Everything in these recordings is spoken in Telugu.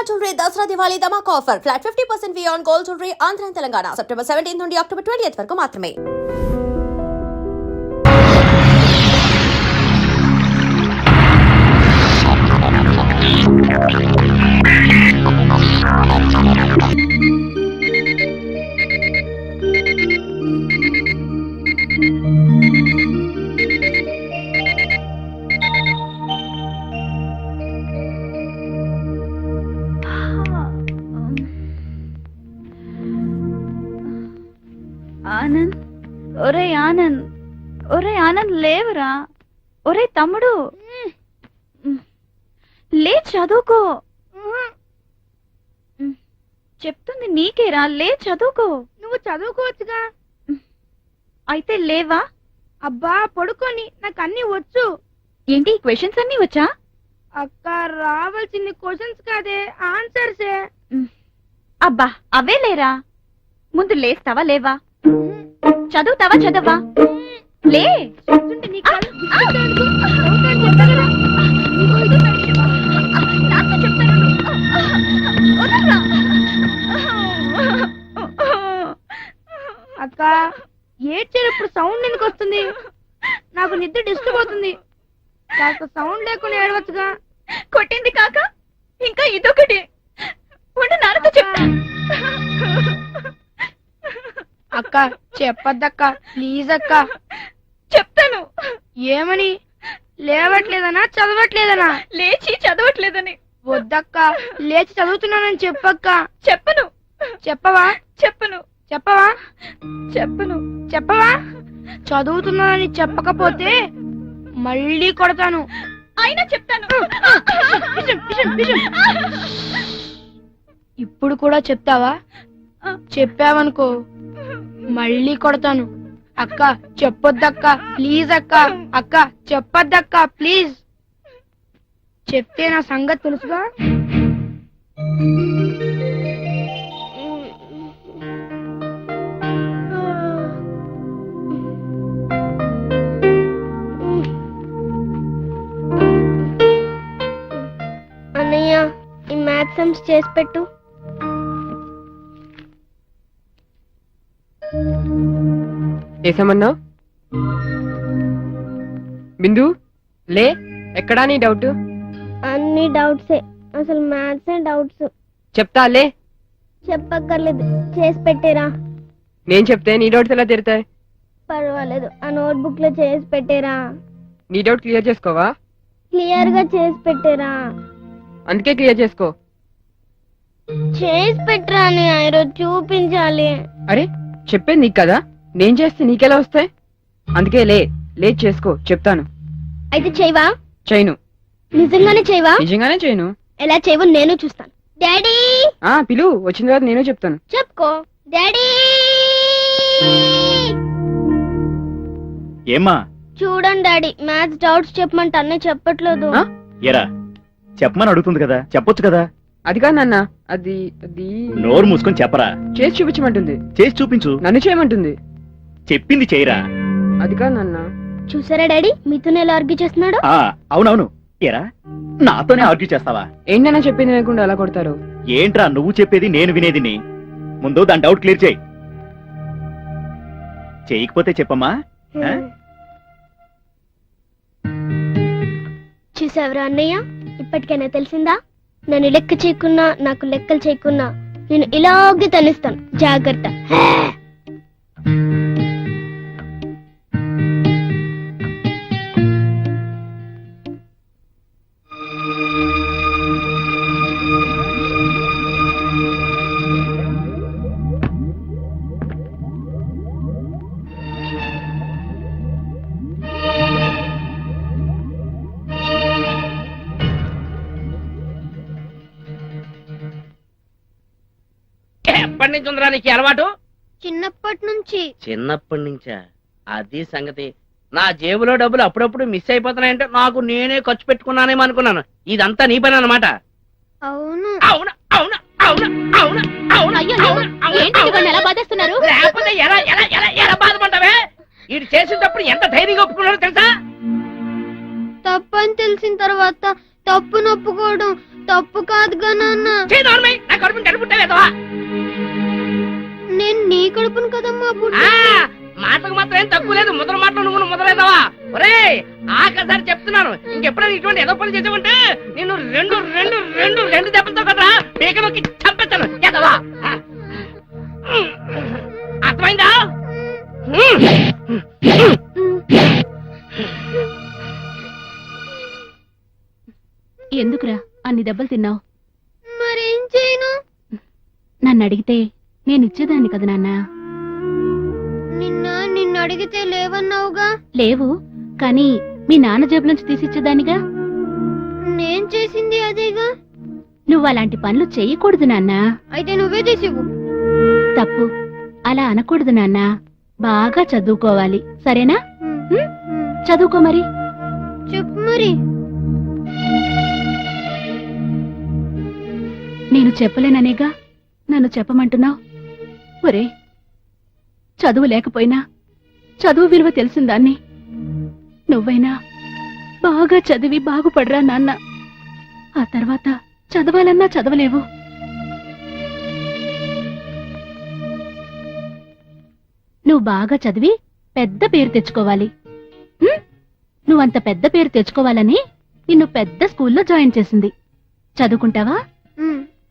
అమ్మా jewellery Dasara Diwali ధమాక్ offer. Flat fifty percent on gold jewellery Andhra Telangana. September seventeen నుండి అక్టోబర్ ట్వంటీ వరకు మాత్రమే. లేవురా ఒరే తమ్ముడు. లే చదువుకో. చెప్తుంది నీకేరా లే చదువుకో. నువ్వు చదువుకోవచ్చుగా. అయితే లేవా? అబ్బా పడుకొని నాకు అన్ని వచ్చు. ఏంటి క్వశ్చన్స్ అన్ని వచ్చా? అక్క రావాల్సింది క్వశ్చన్స్ కాదే ఆన్సర్సే అబ్బా అవే లేరా? ముందు లేస్తావా లేవా? చదువుతావా చదవా? లే చెప్తుంటే నీ కళ్ళు గుచ్చుతాయి అనుకో. చదువుతాను చెప్తా కదా. నాతో చెప్తాను వదలరా. అక్క ఏడ్చేటప్పుడు సౌండ్ ఎందుకు వస్తుంది నాకు నిద్ర డిస్టర్బ్ అవుతుంది కాస్త సౌండ్ లేకుండా ఏడవచ్చుగా కొట్టింది కాక ఇంకా ఇదొకటి ఉండు నాన్నతో చెప్తా అక్క చెప్పద్దక్క ప్లీజ్ అక్క చెప్తాను. ఏమని? లేవట్లేదనా? చదవట్లేదనా? లేచి చదవట్లేదని. వద్దక్క లేచి చదువుతున్నానని చెప్పక్క. చెప్పను. చెప్పవా? చెప్పను. చెప్పవా? చెప్పను. చెప్పవా? చదువుతున్నానని చెప్పకపోతే మళ్ళీ కొడతాను. అయినా చెప్తాను. ఇప్పుడు కూడా చెప్తావా? చెప్పావనుకో. మళ్ళీ కొడతాను. అక్క చెప్పొద్దక్క ప్లీజ్ అక్క అక్క చెప్పొద్దక్క ప్లీజ్. చెప్తే నా సంగతి తెలుసుగా? అన్నయ్య ఈ మ్యాథ్స్ సమ్స్ చేసి పెట్టు. చేసామన్నావు బిందు లే ఎక్కడా నీ డౌట్? అన్ని డౌట్సే అసలు మ్యాథ్సే డౌట్స్. చెప్తా లే. చెప్పక్కర్లేదు చేసి పెట్టేరా. నేను చెప్తే నీ డౌట్స్ ఎలా తీరుతాయి? పర్వాలేదు ఆ నోట్బుక్లో చేసి పెట్టేరా. నీ డౌట్ క్లియర్ చేసుకోవా? క్లియర్గా చేసి పెట్టేరా. అందుకే క్లియర్ చేసుకో. చేసి పెట్టరా అని ఈరోజు చూపించాలి. అరే చెప్పేది నీకు కదా? నేను చేస్తే నీకెలా వస్తాయి? అందుకే లే లే చేసుకో చెప్తాను. అయితే చేయవా? చేయను. నిజంగానే చేయవా? నిజంగానే చేయను. ఎలా చేయవో నేను చూస్తాను. డాడీ! ఆ పిలు వచ్చిన తర్వాత నేను చెప్తాను. చెప్పుకో. డాడీ! ఏమ్మా? చూడండి డాడీ మ్యాథ్స్ డౌట్స్ చెప్పమంటే అన్నీ చెప్పట్లేదు. ఆ? ఎరా చెప్పమని అడుగుతుంది కదా చెప్పొచ్చు కదా? అది కాదు నాన్న అది అది నోరు మూసుకొని చెప్పరా? చేసి చూపించమంటుంది. చేసి చూపించు. నన్ను చేయమంటుంది. చెప్పింది చేయరా. అది కాదు నాన్న. చూసారా డాడీ? మీతోనే ఎలా ఆర్గ్యూ చేస్తున్నాడు? ఆ అవునవును. ఎరా నాతోనే ఆర్గ్యూ చేస్తావా? ఏంటన్నా చెప్పింది లేకుండా ఎలా కొడతారు? ఏంట్రా నువ్వు చెప్పేది నేను వినేదిని? ముందు దాని డౌట్ క్లియర్ చేయి. చేయకపోతే చెప్పమ్మా. ఆ? చూసావరా అన్నయ్య? ఇప్పటికైనా తెలిసిందా? నన్ను లెక్క చేయకున్నా నాకు లెక్కలు చేయకున్నా నేను ఇలాగే తనిస్తాను జాగ్రత్త. నుంచి ఉందిరా నీకు అలవాటు? చిన్నప్పటి నుంచి చిన్నప్పటి నుంచా అది సంగతి. నా జేబులో డబ్బులు అప్పుడప్పుడు మిస్ అయిపోతున్నాయంటే నాకు నేనే ఖర్చు పెట్టుకున్నానేమో అనుకున్నాను. ఇదంతా నీ పని అన్నమాట. అవును. అవును అవును అవును అవును అవును ఎలా బాధేస్తున్నారు? లేకపోతే ఎలా ఎలా ఎలా ఎలా బాధపడ్డావే? ఇది చేసేటప్పుడు ఎంత ధైర్యంగా ఒప్పుకున్నారో తెలుసా? తప్పని తెలిసిన తర్వాత తప్పు నొప్పుకోవడం తప్పు కాదుగా నాన్న. నా కడుపుని కడుపుంటావేదవా నేను నీ కడుపును కదమ్మా మాటకు మాత్రం ఏం తక్కువ లేదు. ముద్ర మాటలు నువ్వు మొదలైదావా ఒరే ఆఖరిసారి చెప్తున్నాను. ఇంకెప్పుడైనా ఇటువంటి ఏదో పని చేసావంటే నేను రెండు రెండు రెండు రెండు దెబ్బలతో కదా పీకలోకి చంపేస్తాను. ఎదవా అర్థమైందా? ఎందుకురా అన్ని దెబ్బలు తిన్నావు? మరేం చేయను? నన్ను అడిగితే నేను ఇచ్చేదాన్ని కదా నాన్న. నిన్న నిన్ను అడిగితే లేవన్నావుగా? లేవు కానీ మీ నాన్న జేబు నుంచి తీసిచ్చేదానిగా నేను చేసింది అదేగా? నువ్వు అలాంటి పనులు చెయ్యకూడదు నాన్న. అయితే నువ్వే చేసివు తప్పు. అలా అనకూడదు నాన్న. బాగా చదువుకోవాలి. సరేనా? చదువుకో మరి. చెప్పు మరి. నేను చెప్పలేననేగా నన్ను చెప్పమంటున్నావు? ఒరే చదువు లేకపోయినా చదువు విలువ తెలిసిందాన్ని నువ్వైనా బాగా చదివి బాగుపడరా నాన్న. ఆ తర్వాత చదవాలన్నా చదవలేవు. నువ్వు బాగా చదివి పెద్ద పేరు తెచ్చుకోవాలి? నువ్వంత పెద్ద పేరు తెచ్చుకోవాలని నిన్ను పెద్ద స్కూల్లో జాయిన్ చేసింది. చదువుకుంటావా?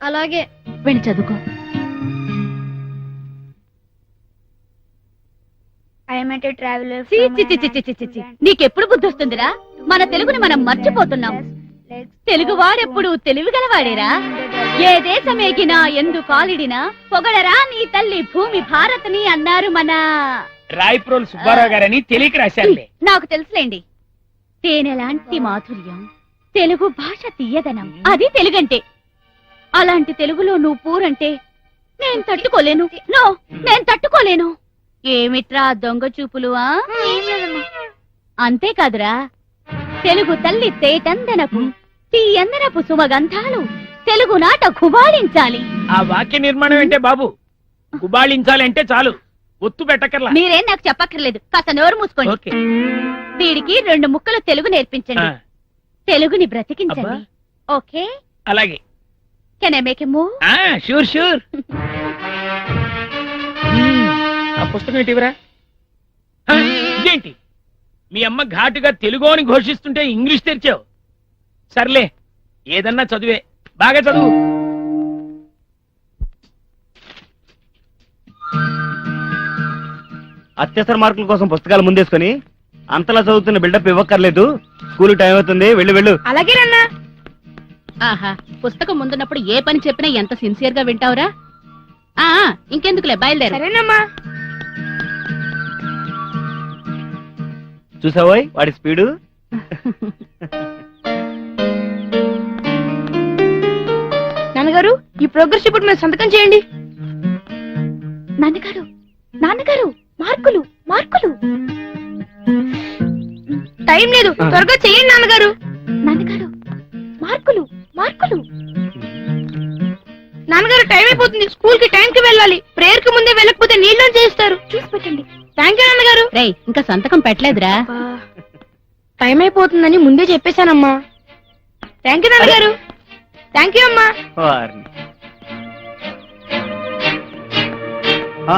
అలాగే. వెళ్ళి చదువుకో. ట్రావెలర్ నీకెప్పుడు బుద్ధి వస్తుందిరా? మన తెలుగుని మనం మర్చిపోతున్నాం. తెలుగు వాడెప్పుడు తెలివి గలవాడేరా? ఏ దేశమేగినా ఎందు కాలిడినా పొగడరా నీ తల్లి భూమి భారత్ని అన్నారు మన. రాయప్రోలు సుబ్బారావు గారని తెలియక రాశారులే. నాకు తెలుసులేండి. తేనెలాంటి మాధుర్యం తెలుగు భాష తీయదనం అది తెలుగంటే. అలాంటి తెలుగులో నువ్వు పూరంటే నేను తట్టుకోలేను. నో నేను తట్టుకోలేను. ఏమిట్రా దొంగ చూపులు ఆ? అంతేకాదురా. తెలుగు తల్లి తేటందనపు తీయందనపు సుమగంధాలు తెలుగు నాట గుబాళించాలి. ఆ వాక్య నిర్మాణం ఏంటే బాబు గుబాళించాలంటే చాలు. ఒత్తు పెట్టకర్లా మీరేం నాకు చెప్పక్కర్లేదు. కాస్త నోరు మూసుకోండి. వీడికి రెండు ముక్కలు తెలుగు నేర్పించండి. తెలుగుని బ్రతికించండి. ఓకే? అలాగే. కెన్ ఐ మేక్ మూవ్ ఆ షూర్ షూర్ పుస్తకం ఏంటివరా ఇదేంటి? మీ అమ్మ ఘాటుగా తెలుగు అని ఘోషిస్తుంటే ఇంగ్లీష్ తెరిచావు. సర్లే ఏదన్నా చదువే. బాగా చదువు. అత్యవసర మార్కుల కోసం పుస్తకాలు ముందేసుకొని అంతలా చదువుతున్న బిల్డప్ ఇవ్వక్కర్లేదు. స్కూల్ టైం అవుతుంది. వెళ్ళు వెళ్ళు. అలాగే రన్నా. ఆహా పుస్తకం ముందున్నప్పుడు ఏ పని చెప్పినా ఎంత సిన్సియర్గా వింటావురా? ఆ, ఇంకెందుకులే బయలుదేరు. సరేనమ్మా. చూసావోయ్ వాడి స్పీడు? నాన్నగారు ఈ ప్రోగ్రెస్ రిపోర్ట్ మీద సంతకం చేయండి. నాన్నగారు నాన్నగారు మార్కులు మార్కులు. టైం లేదు త్వరగా చేయండి నాన్నగారు. నాన్నగారు మార్కులు మార్కులు. నాన్నగారు టైం అయిపోతుంది స్కూల్కి టైం రేయ్ ఇంకా సంతకం పెట్టలేదురా. టైం అయిపోతుందని ముందే చెప్పేశానమ్మా. థ్యాంక్ యూ నాన్నగారు. థ్యాంక్ యూ అమ్మా.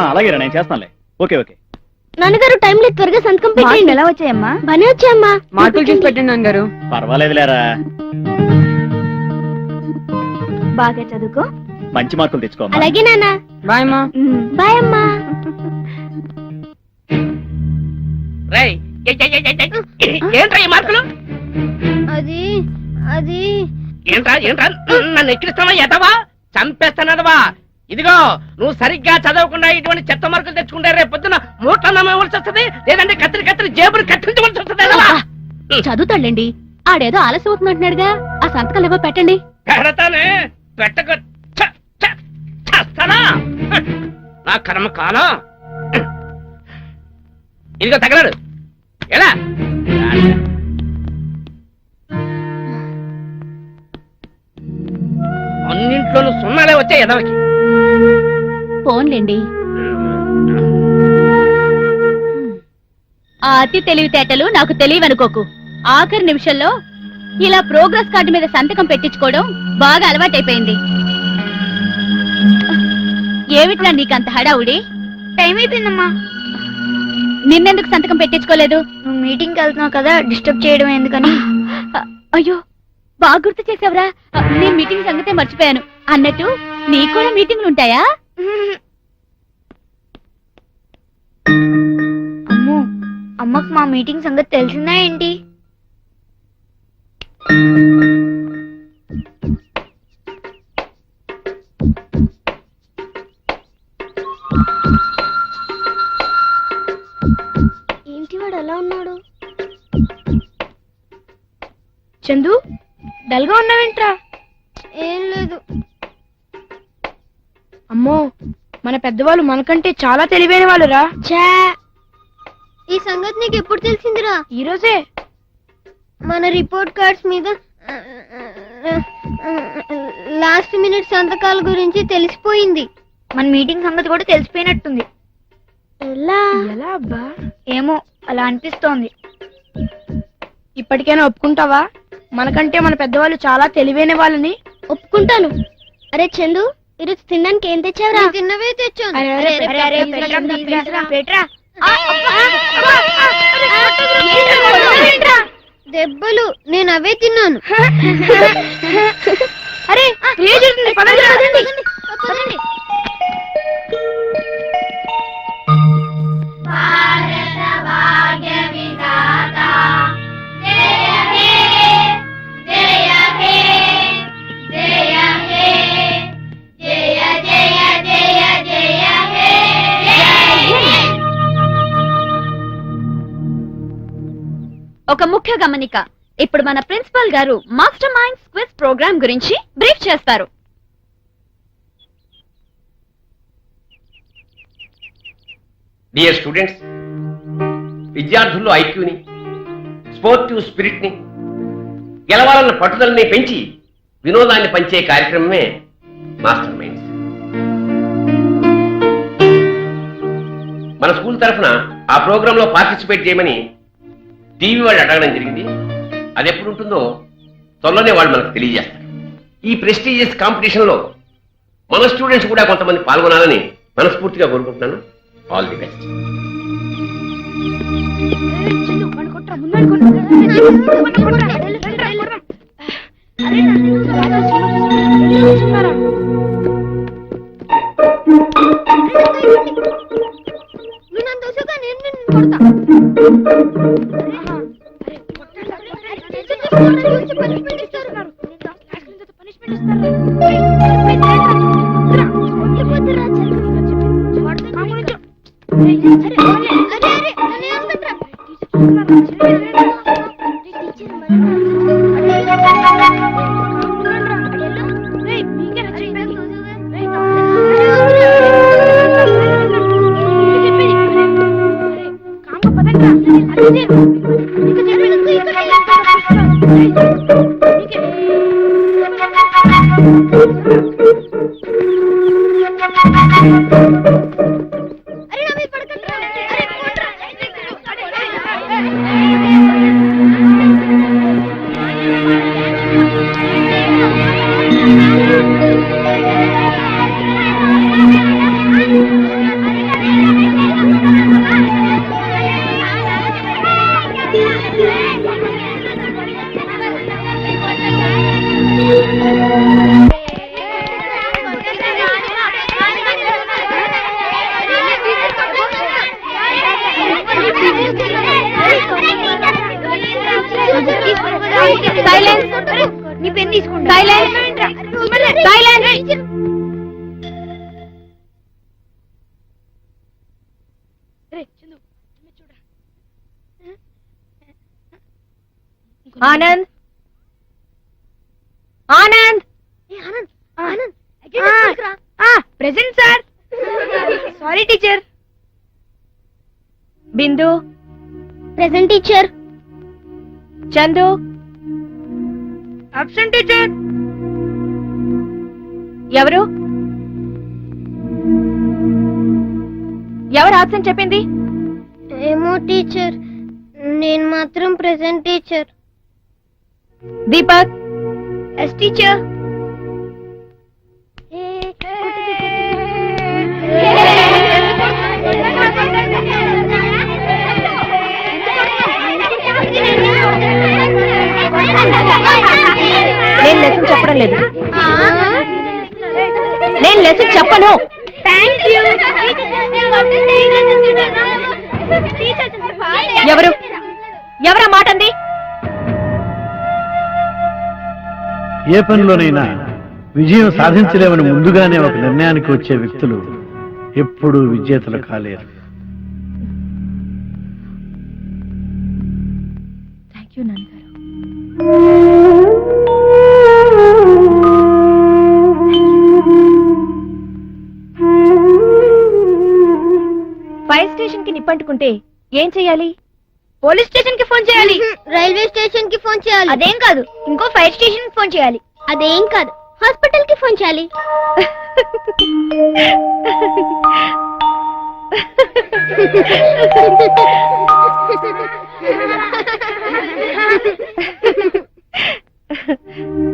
అలాగేరా నేను చేస్తానులే. Okay okay. నాన్నగారు టైం లేదు త్వరగా సంతకం పెట్టండి ఎలా వచ్చాయమ్మా? బానే వచ్చాయమ్మా. మార్కులు చూసి పెట్టండి నాన్నగారు. పర్వాలేదులేరా. బాగా చదువుకో. మంచి మార్కులు తెచ్చుకోమ్మా అలాగే నాన్న. బాయ్ మా బాయ్ అమ్మా. రేయ్ ఏ- ఏ- ఏ- ఏ- ఏ- ఏంట్రా ఈ మార్కులు? అది అది. ఏంట్రా ఏంట్రా? నన్ను ఎక్కిరిస్తావా ఎదవా? చంపేస్తానదవా? ఇదిగో నువ్వు సరిగ్గా చదవకుండా ఇటువంటి చెత్త మార్కులు తెచ్చుకుంటే రేపు పొద్దున మూట నమ్మవలసి వస్తుంది. లేదంటే కత్తిరి కత్తిరి జేబులు కత్తిరించవలసి వస్తుంది ఎదవా? ఆడేదో ఆలస్యం అవుతున్నట్టున్నాడుగా ఆ సంతకాలు ఏవో పెట్టండి. పెడతానే పెట్టక. ఛ, చేస్తానా నా కర్మ కాలం ఇదిగో తగలడు. ఎలా? అన్నింట్లోనూ సున్నాలే వచ్చాయి ఎదవకి ఫోన్లేండి ఆ అతి తెలివితేటలు నాకు తెలియవనుకోకు. ఆఖరి నిమిషంలో ఇలా ప్రోగ్రెస్ కార్డు మీద సంతకం పెట్టించుకోవడం బాగా అలవాటైపోయింది. ఏమిట్రా నీకంత హడావుడి? టైం అయిపోయిందమ్మా నిన్నెందుకు సంతకం పెట్టించుకోలేదు? నువ్వు మీటింగ్ వెళ్తున్నావు కదా డిస్టర్బ్ చేయడం ఎందుకని? అయ్యో బాగా గుర్తు చేసావురా. నేను మీటింగ్ సంగతే మర్చిపోయాను. అన్నట్టు నీకు కూడా మీటింగ్లు ఉంటాయా? అమ్మో అమ్మకు మా మీటింగ్ సంగతి తెలిసిందా ఏంటి? చందు డల్గా ఉన్నావేంట్రా? ఏం లేదు. అమ్మో మన పెద్దవాళ్ళు మనకంటే చాలా తెలివైన వాళ్ళురా. చా ఈ సంగతి నీకు ఎప్పుడు తెలిసిందిరా? ఈ రోజే. మన రిపోర్ట్ కార్డ్స్ మీద లాస్ట్ మినిట్ సంతకాల గురించి తెలిసిపోయింది. మన మీటింగ్ సంగతి కూడా తెలిసిపోయినట్టుంది. ఎలా? ఎలా అబ్బా? ఏమో అలా అనిపిస్తోంది. ఇప్పటికైనా ఒప్పుకుంటావా? మనకంటే మన పెద్దవాళ్ళు చాలా తెలివైన వాళ్ళని ఒప్పుకుంటాను. అరే చందు ఈరోజు తినడానికి ఏం తెచ్చావురా? తిన్నవే తెచ్చాను. అరే, అరే, అరే, అరే, please రా, please రా, పెట్రా దెబ్బలు నేను అవే తిన్నాను. అరే ఏజ్ అవుతుంది, పదండి, పదండి. పదండి. ఒక ముఖ్య గమనిక. ఇప్పుడు మన ప్రిన్సిపల్ గారు మాస్టర్ మైండ్ క్విజ్ ప్రోగ్రామ్ గురించి బ్రీఫ్ చేస్తారు. డియర్ స్టూడెంట్స్ విద్యార్థుల్లో ఐక్యూని స్పోర్టివ్ స్పిరిట్ని గెలవాలన్న పట్టుదలని పెంచి వినోదాన్ని పంచే కార్యక్రమమే మాస్టర్ మైండ్స్. మన స్కూల్ తరఫున ఆ ప్రోగ్రాంలో పార్టిసిపేట్ చేయమని టీవీ వాళ్ళు అడగడం జరిగింది. అది ఎప్పుడు ఉంటుందో త్వరలోనే వాళ్ళు మనకు తెలియజేస్తారు. ఈ ప్రెస్టీజియస్ కాంపిటీషన్లో మన స్టూడెంట్స్ కూడా కొంతమంది పాల్గొనాలని మనస్ఫూర్తిగా కోరుకుంటున్నాను. ఆల్ ది బెస్ట్ నేను నిన్ను కొడతా. Present sir sorry teacher Bindu present teacher Chandu absent teacher ఎవరు ఎవరు ఆబ్సెంట్ చెప్పింది. ఏమో టీచర్ నేను మాత్రం present teacher Deepak yes teacher నేను లెసన్ చెప్పడం లేదు. నేను లెసన్ చెప్పను. ఎవరు? ఎవరా మాట అంది? ఏ పనిలోనైనా విజయం సాధించలేమని ముందుగానే ఒక నిర్ణయానికి వచ్చే వ్యక్తులు ఎప్పుడూ విజేతలు కాలేరు. నిప్పంటుకుంటే ఏం చెయ్యాలి పోలీస్ స్టేషన్కి ఫోన్ చేయాలి. రైల్వే స్టేషన్కి ఫోన్ చేయాలి. అదేం కాదు ఇంకో ఫైర్ స్టేషన్కి ఫోన్ చేయాలి. అదేం కాదు హాస్పిటల్కి ఫోన్ చేయాలి.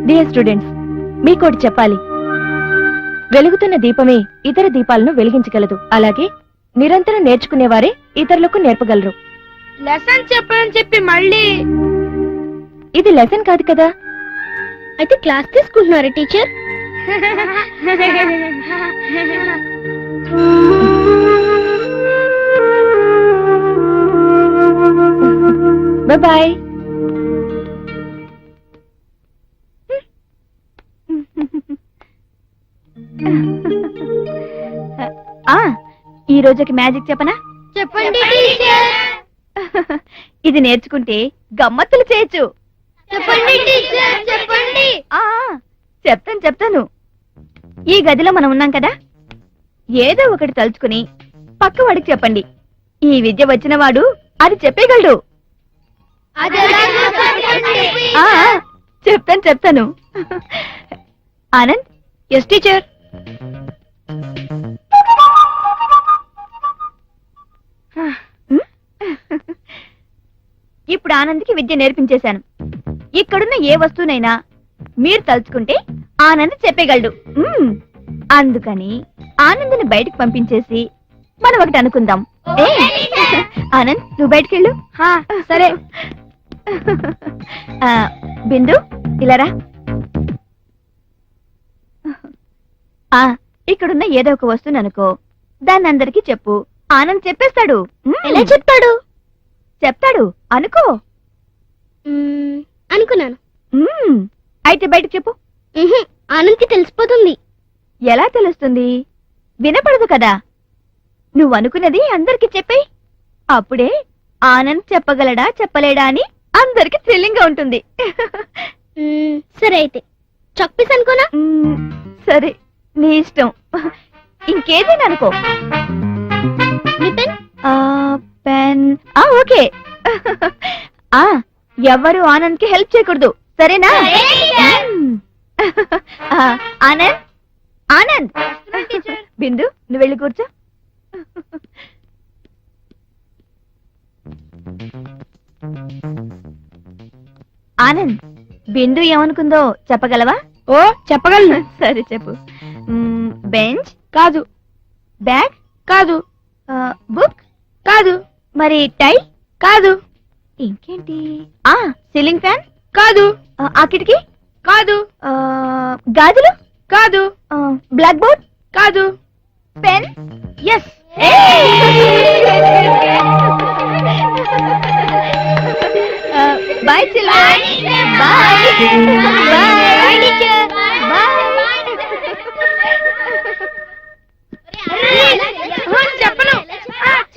డియర్ స్టూడెంట్స్ మీకోటి చెప్పాలి. వెలుగుతున్న దీపమే ఇతర దీపాలను వెలిగించగలదు. అలాగే నిరంతరం నేర్చుకునేవారే ఇతరులకు నేర్పగలరు. లెసన్ చెప్పని చెప్పి మళ్ళీ ఇది లెసన్ కాదు కదా? అయితే క్లాస్ తీసుకుంటున్నారా టీచర్? బాయ్. ఆ ఈ రోజుకి మ్యాజిక్ చెప్పనా? చెప్పండి ఇది నేర్చుకుంటే గమ్మత్తులు చేయొచ్చు. చెప్పండి చెప్తాను చెప్తాను. ఈ గదిలో మనం ఉన్నాం కదా? ఏదో ఒకటి తలుచుకుని పక్క వాడికి చెప్పండి. ఈ విద్య వచ్చిన వాడు అది చెప్పేయగలడు చెప్తాను చెప్తాను. Anand yes teacher. ఇప్పుడు ఆనంద్కి విద్య నేర్పించేశాను. ఇక్కడున్న ఏ వస్తువునైనా మీరు తలుచుకుంటే ఆనంద్ చెప్పగలడు మ్మ్. అందుకని ఆనంద్ని బయటకు పంపించేసి మనం ఒకటి అనుకుందాం. ఏ? ఆనంద్ నువ్వు బయటికి వెళ్ళు సరే. ఆ, బిందు ఇలా రా. ఆ, ఇక్కడున్న ఏదో ఒక వస్తువుని అనుకో. దాన్ని అందరికి చెప్పు. ఆనంద్ చెప్పేస్తాడు. ఎలా చెప్తాడు? చెప్తాడు. అనుకో. అనుకున్నాను. అయితే బయటకు చెప్పు. ఆనంద్కి తెలిసిపోతుంది. ఎలా తెలుస్తుంది? వినపడదు కదా. నువ్వు అనుకున్నది అందరికి చెప్పేయ్ అప్పుడే ఆనంద్ చెప్పగలడా చెప్పలేడా అని అందరికి థ్రిల్లింగ్గా ఉంటుంది. సరే అయితే. చక్పీస్ అనుకోనా? సరే నీ ఇష్టం. ఇంకేదైనా అనుకో. పెన్. ఆ ఓకే. ఆ ఎవరు ఆనంద్కి హెల్ప్ చేయకూడదు. సరేనా? ఆనంద్? ఆనంద్! బిందు నువ్వు వెళ్ళి కూర్చో. ఆనంద్ బిందు ఏమనుకుందో చెప్పగలవా? ఓ చెప్పగలను. సరే చెప్పు. బెంచ్? కాదు. బ్యాగ్? కాదు. ఆ, బుక్? కాదు. మరి టై కాదు. ఇంకేంటి? ఆ సీలింగ్ ఫ్యాన్? కాదు. ఆ, కిటికీ? కాదు. గాజులు? కాదు. Black board? కాదు. Pen? Yes boy boy boy teacher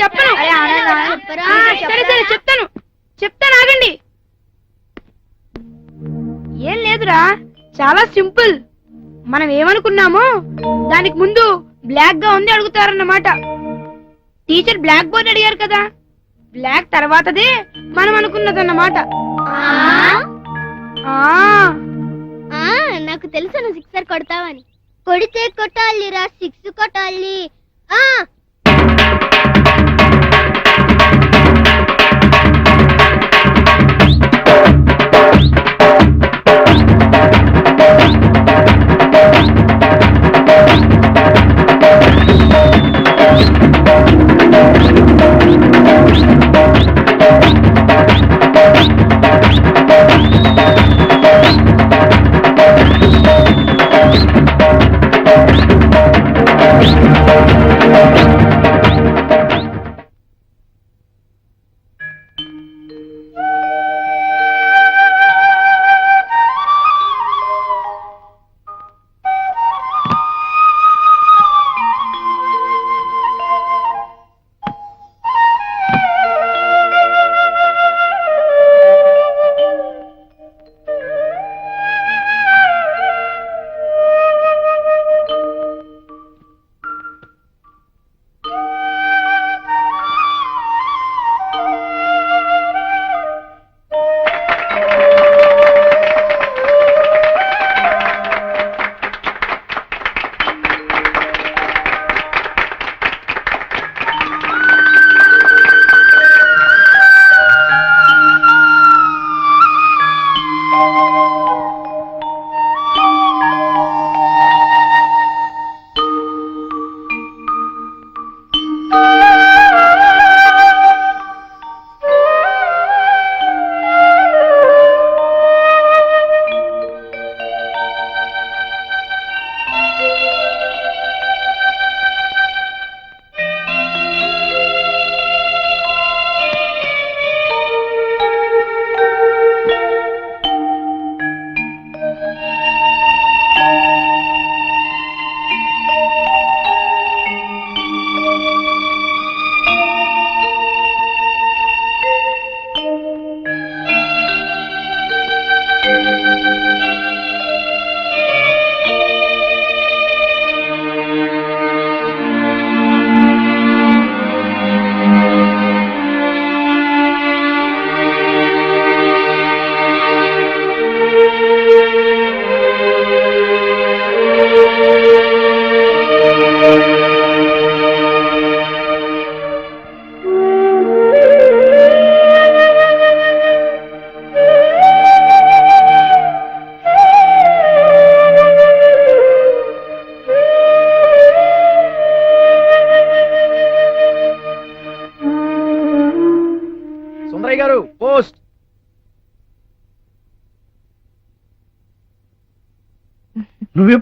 చెప్పను. సరే సరే చెప్తాను. చెప్తాను ఆగండి. ఏం లేదురా. చాలా సింపుల్. మనం ఏమనుకున్నామో దానికి ముందు బ్లాక్గా ఉంది అడుగుతారన్నమాట. టీచర్ బ్లాక్ బోర్డ్ అడిగారు కదా. బ్లాక్ తర్వాతదే మనం అనుకున్నదన్నమాట. ఆ? ఆ. నాకు తెలుసు నువ్వు సిక్సర్ కొడతావని. కొడితే కొట్టాలిరా సిక్స్ కొట్టాలి.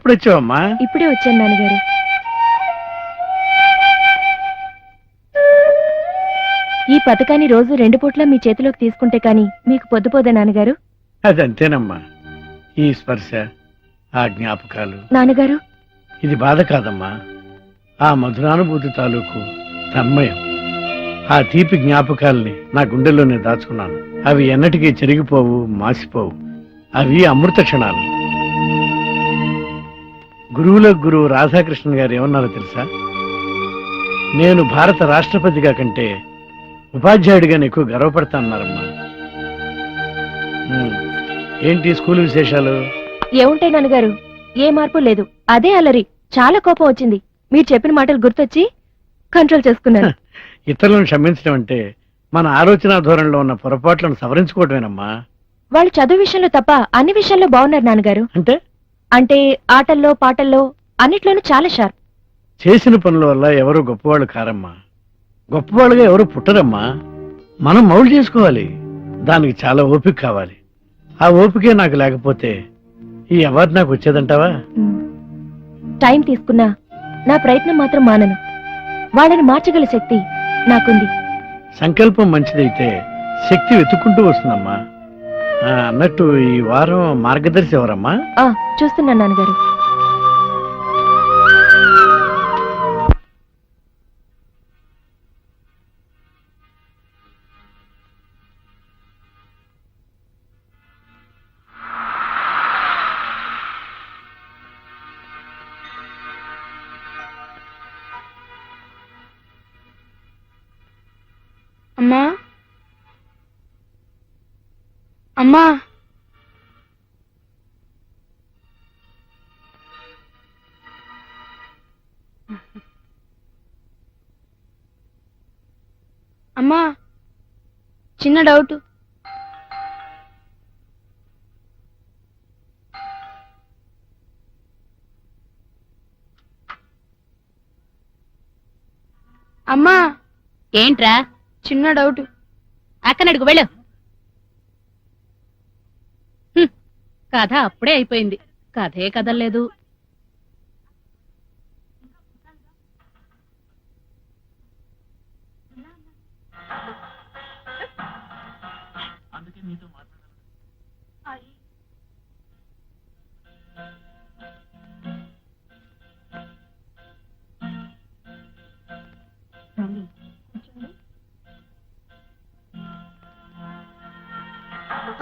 నువ్వెప్పుడు వచ్చావమ్మా ఇప్పుడే వచ్చాను నాన్నగారు. ఈ పథకాన్ని రోజు రెండు పూట్ల మీ చేతిలోకి తీసుకుంటే కానీ మీకు పొద్దుపోదా నాన్నగారు? అదంతేనమ్మా. ఈ స్పర్శ ఆ జ్ఞాపకాలు. నాన్నగారు? ఇది బాధ కాదమ్మా. ఆ మధురానుభూతి తాలూకు తన్మయం. ఆ తీపి జ్ఞాపకాల్ని నా గుండెల్లోనే దాచుకున్నాను. అవి ఎన్నటికీ చెరిగిపోవు మాసిపోవు. అవి అమృత క్షణాలు. గురువుల గురువు రాధాకృష్ణన్ గారు ఏమన్నారో తెలుసా? నేను భారత రాష్ట్రపతిగా కంటే ఉపాధ్యాయుడిగా ఎక్కువ గర్వపడతానన్నారమ్మా. ఏంటి స్కూల్ విశేషాలు? ఏముంటాయి నాన్నగారు? ఏ మార్పు లేదు. అదే అలరి చాలా కోపం వచ్చింది. మీరు చెప్పిన మాటలు గుర్తొచ్చి కంట్రోల్ చేసుకున్నాను. ఇతరులను క్షమించడం అంటే మన ఆలోచన ధోరణిలో ఉన్న పొరపాట్లను సవరించుకోవటమేనమ్మా. వాళ్ళు చదువు విషయంలో తప్ప అన్ని విషయాల్లో బాగున్నారు నాన్నగారు. అంటే? అంటే ఆటల్లో పాటల్లో అన్నిట్లోనూ చాలా షార్ప్ చేసిన పనుల వల్ల ఎవరు గొప్పవాళ్ళు కారమ్మా? గొప్పవాళ్ళుగా ఎవరు పుట్టరమ్మా? మనం మౌలు చేసుకోవాలి. దానికి చాలా ఓపిక కావాలి. ఆ ఓపికే నాకు లేకపోతే ఈ అవార్డు నాకు వచ్చేదంటావా. టైం తీసుకున్నా నా ప్రయత్నం మాత్రం మానను. వాళ్ళని మార్చగల శక్తి నాకుంది. సంకల్పం మంచిదైతే శక్తి వెతుక్కుంటూ వస్తుందమ్మా. అన్నట్టు ఈ వారం మార్గదర్శి ఎవరమ్మా? చూస్తున్నాను నాన్నగారు. అమ్మా. అమ్మా చిన్న డౌట్. అమ్మా. ఏంట్రా? చిన్న డౌట్. అక్కనడుగు వెళ్ళు. కథ అప్పుడే అయిపోయింది. కథే కదల్లేదు.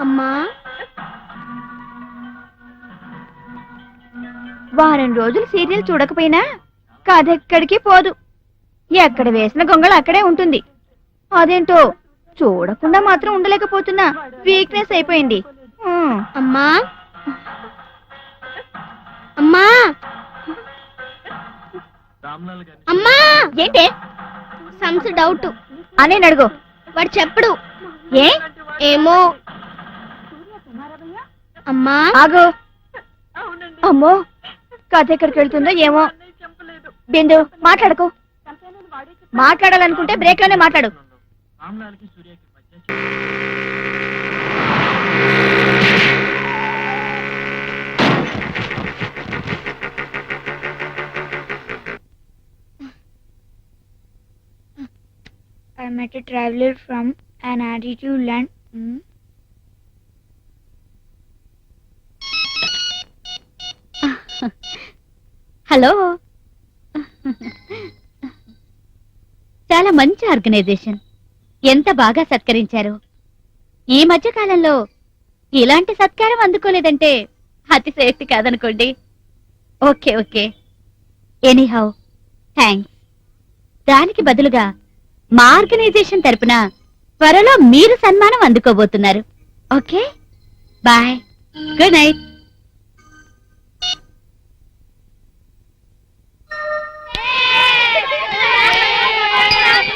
అమ్మా వారం రోజులు సీరియల్ చూడకపోయినా కథ ఎక్కడికి పోదు. ఎక్కడ వేసిన గొంగళ అక్కడే ఉంటుంది. అదేంటో చూడకుండా మాత్రం ఉండలేకపోతున్నా వీక్నెస్ అయిపోయింది. అమ్మా. అమ్మా. అమ్మా. ఏంటే? సమ్స్ డౌట్ అనే అడుగు వాడు చెప్పడు. ఏ? ఏమో. అమ్మా ఆగు అమ్మో. కథ ఎక్కడికి వెళ్తుందో ఏమో. బిందు మాట్లాడకు. మాట్లాడాలనుకుంటే బ్రేక్లోనే మాట్లాడు. I met a traveler from an attitude land. Hmm? Hello. చాలా మంచి ఆర్గనైజేషన్. ఎంత బాగా సత్కరించారు. ఈ మధ్య కాలంలో ఇలాంటి సత్కారం అందుకోలేదంటే అతిశయక్తి కాదనుకోండి. Okay okay. ఎనీహౌ థ్యాంక్స్ దానికి బదులుగా మా ఆర్గనైజేషన్ తరపున త్వరలో మీరు సన్మానం అందుకోబోతున్నారు. ఓకే? Bye good night